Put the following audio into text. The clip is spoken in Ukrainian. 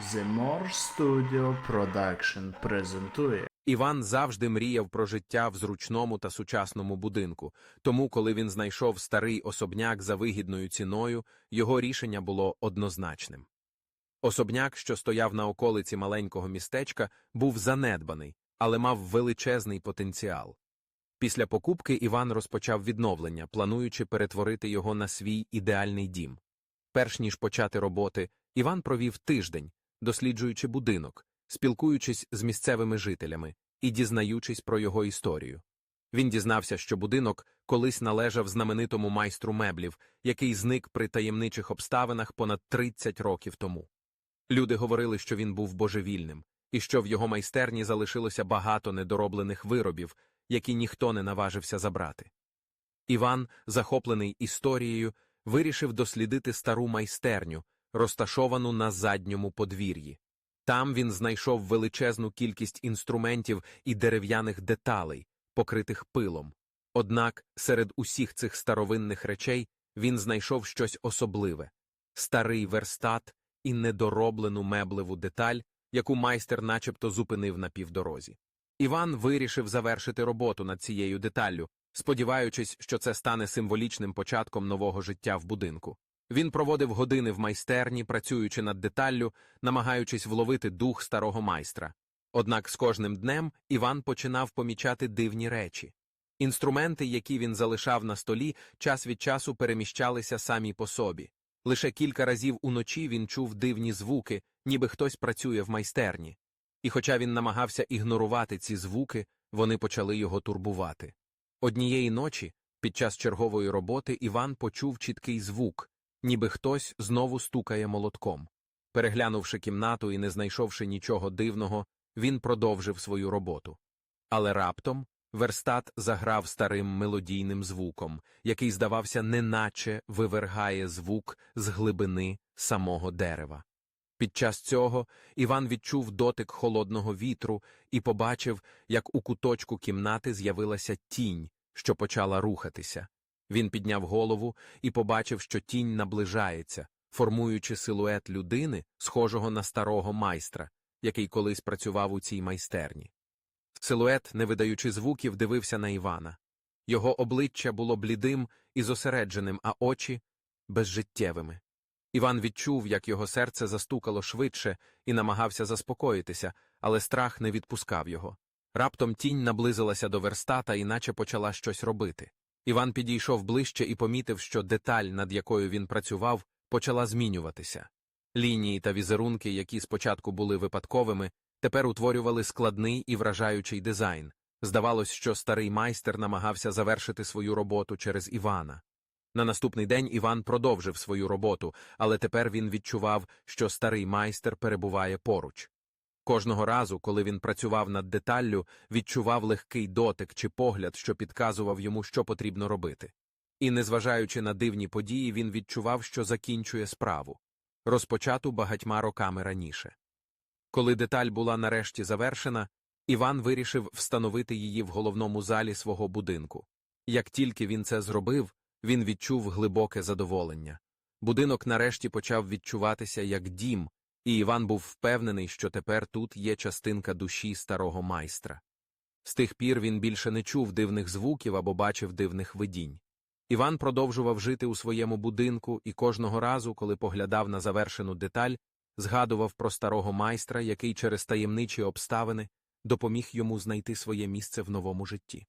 The More Studio Production презентує Іван завжди мріяв про життя в зручному та сучасному будинку, тому, коли він знайшов старий особняк за вигідною ціною, його рішення було однозначним. Особняк, що стояв на околиці маленького містечка, був занедбаний, але мав величезний потенціал. Після покупки Іван розпочав відновлення, плануючи перетворити його на свій ідеальний дім. Перш ніж почати роботи, Іван провів тиждень, досліджуючи будинок, спілкуючись з місцевими жителями і дізнаючись про його історію. Він дізнався, що будинок колись належав знаменитому майстру меблів, який зник при таємничих обставинах понад 30 років тому. Люди говорили, що він був божевільним, і що в його майстерні залишилося багато недороблених виробів, які ніхто не наважився забрати. Іван, захоплений історією, вирішив дослідити стару майстерню, розташовану на задньому подвір'ї. Там він знайшов величезну кількість інструментів і дерев'яних деталей, покритих пилом. Однак серед усіх цих старовинних речей він знайшов щось особливе старий верстат і недороблену меблеву деталь, яку майстер начебто зупинив на півдорозі. Іван вирішив завершити роботу над цією деталлю, сподіваючись, що це стане символічним початком нового життя в будинку. Він проводив години в майстерні, працюючи над деталлю, намагаючись вловити дух старого майстра. Однак з кожним днем Іван починав помічати дивні речі. Інструменти, які він залишав на столі, час від часу переміщалися самі по собі. Лише кілька разів уночі він чув дивні звуки, ніби хтось працює в майстерні. І хоча він намагався ігнорувати ці звуки, вони почали його турбувати. Однієї ночі, під час чергової роботи, Іван почув чіткий звук, ніби хтось знову стукає молотком. Переглянувши кімнату і не знайшовши нічого дивного, він продовжив свою роботу. Але раптом верстат заграв старим мелодійним звуком, який, здавався, неначе вивергає звук з глибини самого дерева. Під час цього Іван відчув дотик холодного вітру і побачив, як у куточку кімнати з'явилася тінь, що почала рухатися. Він підняв голову і побачив, що тінь наближається, формуючи силует людини, схожого на старого майстра, який колись працював у цій майстерні. Силует, не видаючи звуків, дивився на Івана. Його обличчя було блідим і зосередженим, а очі безжиттєвими. Іван відчув, як його серце застукало швидше і намагався заспокоїтися, але страх не відпускав його. Раптом тінь наблизилася до верстата і наче почала щось робити. Іван підійшов ближче і помітив, що деталь, над якою він працював, почала змінюватися. Лінії та візерунки, які спочатку були випадковими, тепер утворювали складний і вражаючий дизайн. Здавалось, що старий майстер намагався завершити свою роботу через Івана. На наступний день Іван продовжив свою роботу, але тепер він відчував, що старий майстер перебуває поруч. Кожного разу, коли він працював над деталлю, відчував легкий дотик чи погляд, що підказував йому, що потрібно робити. І, незважаючи на дивні події, він відчував, що закінчує справу, розпочату багатьма роками раніше. Коли деталь була нарешті завершена, Іван вирішив встановити її в головному залі свого будинку. Як тільки він це зробив, він відчув глибоке задоволення. Будинок нарешті почав відчуватися як дім, і Іван був впевнений, що тепер тут є частинка душі старого майстра. З тих пір він більше не чув дивних звуків або бачив дивних видінь. Іван продовжував жити у своєму будинку і кожного разу, коли поглядав на завершену деталь, згадував про старого майстра, який через таємничі обставини допоміг йому знайти своє місце в новому житті.